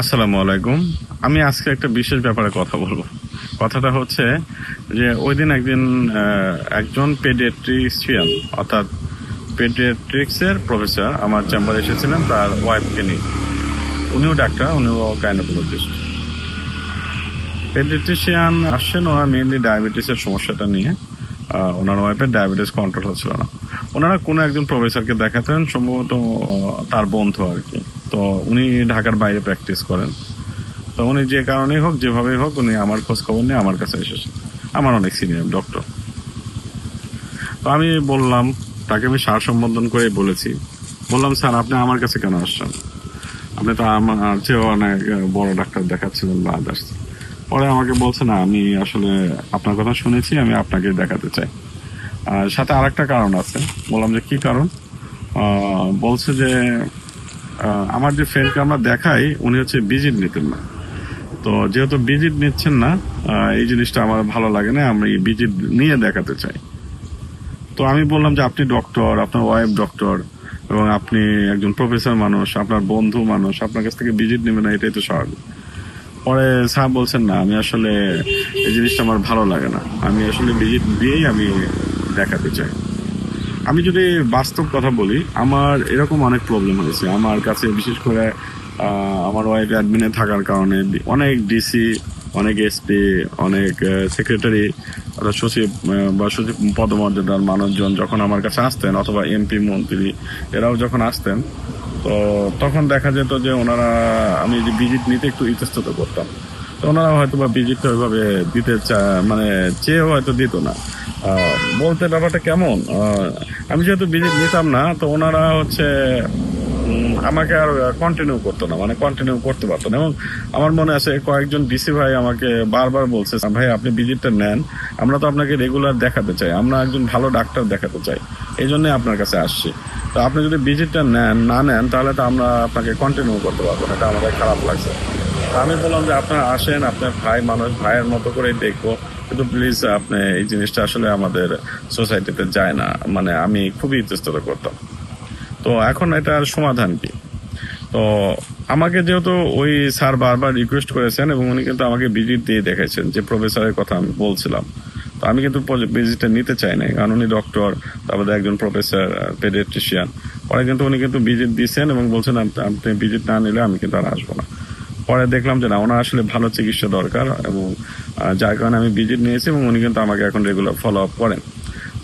আসসালামু আলাইকুম। আমি আজকে একটা বিশেষ ব্যাপারে কথা বলব। কথাটা হচ্ছে যে ওই দিন একদিন একজন পেডিয়াট্রিশিয়ান অর্থাৎ পেডিয়াট্রিক্সের প্রফেসর আমার চেম্বারে এসেছিলেন তার ওয়াইফকে নিয়ে। উনিও ডাক্তার উনিও গাইনোকোলজিস্ট পেডিয়াট্রিশিয়ান আসছেন ওনার মেনলি ডায়াবেটিসের সমস্যাটা নিয়ে। ওনার ওয়াইফের ডায়াবেটিস কন্ট্রোল হচ্ছিল না। ওনারা কোনো একজন প্রফেসরকে দেখাতেন, সম্ভবত তার বন্ধু আর কি। তো উনি ঢাকার বাইরে প্র্যাকটিস করেন। তো উনি যে কারণেই হোক, যেভাবেই হোক, উনি আমার খোঁজ খবর নিয়ে আমার কাছে এসেছেন। আমার অনেক সিনিয়র ডক্টর তো আমি বললাম, তাকে আমি সার সম্বোধন করে বলেছি। বললাম, স্যার, আপনি আমার কাছে কেন আসছেন? আপনি তো আমার চেয়েও অনেক বড় ডাক্তার দেখাচ্ছিলেন বা আদার্স পরে আমাকে বলছে, না, আমি আসলে আপনার কথা শুনেছি, আমি আপনাকে দেখাতে চাই। আর সাথে আরেকটা কারণ আছে। বললাম যে, কি কারণ? বলছে যে আমার যে ফ্রেন্ডকে আমরা দেখাই, উনি হচ্ছে ভিজিট নিতেন না। তো যেহেতু ভিজিট নিচ্ছেন না এই জিনিসটা আমার ভালো লাগে না, আমি ভিজিট নিয়ে দেখাতে চাই। তো আমি বললাম যে, আপনি ডক্টর আপনার ওয়াইফ ডক্টর এবং আপনি একজন প্রফেসর মানুষ, আপনার বন্ধু মানুষ, আপনার কাছ থেকে ভিজিট নেবে না, এটাই তো স্বাভাবিক। পরে স্যার বলছেন, না, আমি আসলে এই জিনিসটা আমার ভালো লাগে না। আমি আসলে ভিজিট দিয়েই আমি দেখাতে চাই। আমি যদি বাস্তব কথা বলি, আমার এরকম অনেক প্রবলেম হয়েছে। আমার কাছে বিশেষ করে আমার ওয়াইফ অ্যাডমিনে থাকার কারণে অনেক ডিসি অনেক এসপি অনেক সেক্রেটারি অর্থাৎ সচিব বা সচিব পদমর্যাদার মানুষজন যখন আমার কাছে আসতেন অথবা এমপি মন্ত্রী, এরাও যখন আসতেন, তো তখন দেখা যেত যে ওনারা আমি যে ভিজিট নিতে একটু ইতস্তত করতাম। তো ওনারা হয়তো বা ভিজিটটা ওইভাবে দিতে চা মানে চেয়েও হয়তো দিত না। বলতে ব্যাপারটা কেমন? আমি যেহেতু ভিজিট নিতাম না, তো ওনারা হচ্ছে আমাকে আর কন্টিনিউ করতো না মানে কন্টিনিউ করতে পারতো না। এবং আমার মনে আছে কয়েকজন ডিসি ভাই আমাকে বারবার বলছে, ভাই, আপনি ভিজিটটা নেন, আমরা তো আপনাকে রেগুলার দেখাতে চাই, আমরা একজন ভালো ডাক্তার দেখাতে চাই। এই জন্য আপনার কাছে আসছি। তো আপনি যদি ভিজিটটা নেন, না নেন, তাহলে তো আমরা আপনাকে কন্টিনিউ করতে পারব না, এটা আমাদের খারাপ লাগছে। আমি বললাম যে আপনারা আসেন, আপনার ভাই মানুষ, ভাইয়ের মতো করেই দেখব। কিন্তু প্লিজ আপনি এই জিনিসটা আসলে আমাদের সোসাইটিতে যায় না। মানে আমি খুবই ইতস্তত করতাম। তো এখন এটার সমাধান কি? তো আমাকে যেহেতু ওই স্যার বারবার রিকোয়েস্ট করেছেন এবং উনি কিন্তু আমাকে ভিজিট দিয়ে দেখাইছেন, যে প্রফেসরের কথা আমি বলছিলাম। তো আমি কিন্তু ভিজিটটা নিতে চাই না কারণ উনি ডক্টর তারপরে একজন প্রফেসর পেডিয়াট্রিশিয়ান পরে কিন্তু উনি কিন্তু ভিজিট দিয়েছেন এবং বলছেন আপনি ভিজিট না নিলে আমি কিন্তু আর আসব না। পরে দেখলাম যে না, ওনার আসলে ভালো চিকিৎসা দরকার এবং যার কারণে আমি ভিজিট নিয়েছি এবং উনি কিন্তু আমাকে এখন রেগুলার ফলো আপ করেন।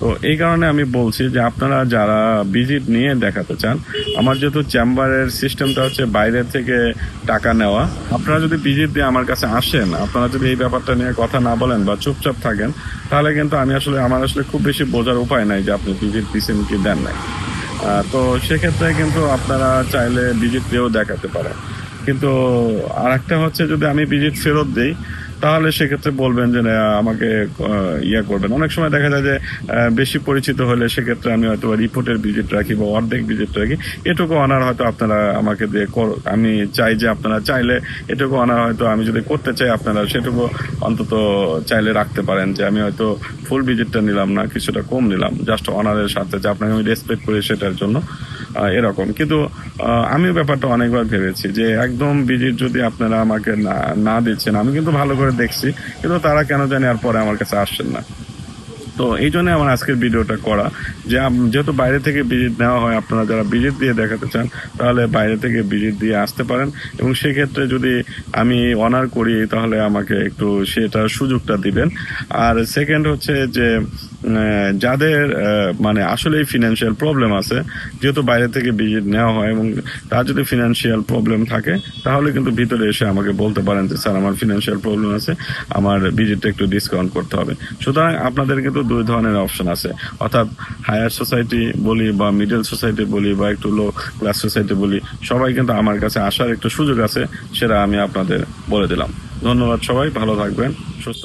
তো এই কারণে আমি বলছি যে আপনারা যারা ভিজিট নিয়ে দেখাতে চান, আমার যেহেতু চেম্বারের সিস্টেমটা হচ্ছে বাইরে থেকে টাকা নেওয়া, আপনারা যদি ভিজিট দিয়ে আমার কাছে আসেন, আপনারা যদি এই ব্যাপারটা নিয়ে কথা না বলেন বা চুপচাপ থাকেন, তাহলে কিন্তু আমি আসলে, আমার আসলে খুব বেশি বোঝার উপায় নাই যে আপনি ভিজিট দিচ্ছেন কি দেন নাই। তো সেক্ষেত্রে কিন্তু আপনারা চাইলে ভিজিট দিয়েও দেখাতে পারেন। কিন্তু আর একটা হচ্ছে যদি আমি ভিজিট ফেরত দিই তাহলে সেক্ষেত্রে বলবেন যে আমাকে ইয়ে করবেন। অনেক সময় দেখা যায় যে বেশি পরিচিত হলে সেক্ষেত্রে আমি হয়তো রিপোর্টের ভিজিট রাখি বা অর্ধেক ভিজিট রাখি। এটুকু অনার হয়তো আপনারা আমাকে দিয়ে আমি চাই যে আপনারা চাইলে এটুকু অনার হয়তো আমি যদি করতে চাই আপনারা সেটুকু অন্তত চাইলে রাখতে পারেন যে, আমি হয়তো ফুল ভিজিটটা নিলাম না, কিছুটা কম নিলাম। জাস্ট অনারের সাথে যে আপনাকে আমি রেসপেক্ট করি সেটার জন্য এরকম। কিন্তু আমি ব্যাপারটা অনেকবার ভেবেছি যে, একদম ভিজিট যদি আপনারা আমাকে না না দিচ্ছেন, আমি কিন্তু ভালো করে দেখছি, কিন্তু তারা কেন জানি আর পরে আমার কাছে আসছেন না। তো এই জন্য আমার আজকের ভিডিওটা করা। যে যেহেতু বাইরে থেকে ভিজিট নেওয়া হয়, আপনারা যারা ভিজিট দিয়ে দেখাতে চান, তাহলে বাইরে থেকে ভিজিট দিয়ে আসতে পারেন। এবং সেক্ষেত্রে যদি আমি অনার করি, তাহলে আমাকে একটু সেটার সুযোগটা দিবেন। আর সেকেন্ড হচ্ছে যে যাদের মানে আসলেই ফিনান্সিয়াল প্রবলেম আছে, যেহেতু বাইরে থেকে ভিজিট নেওয়া হয় এবং তার যদি ফিনান্সিয়াল প্রবলেম থাকে, তাহলে কিন্তু ভিতরে এসে আমাকে বলতে পারেন যে, স্যার, আমার ফিনান্সিয়াল প্রবলেম আছে, আমার ভিজিটটা একটু ডিসকাউন্ট করতে হবে। সুতরাং আপনাদের কিন্তু দুই ধরনের অপশন আছে। অর্থাৎ হায়ার সোসাইটি বলি বা মিডল সোসাইটি বলি বা একটু লো ক্লাস সোসাইটি বলি, সবাই কিন্তু আমার কাছে আসার একটু সুযোগ আছে, সেটা আমি আপনাদের বলে দিলাম। ধন্যবাদ সবাই, ভালো থাকবেন, সুস্থ।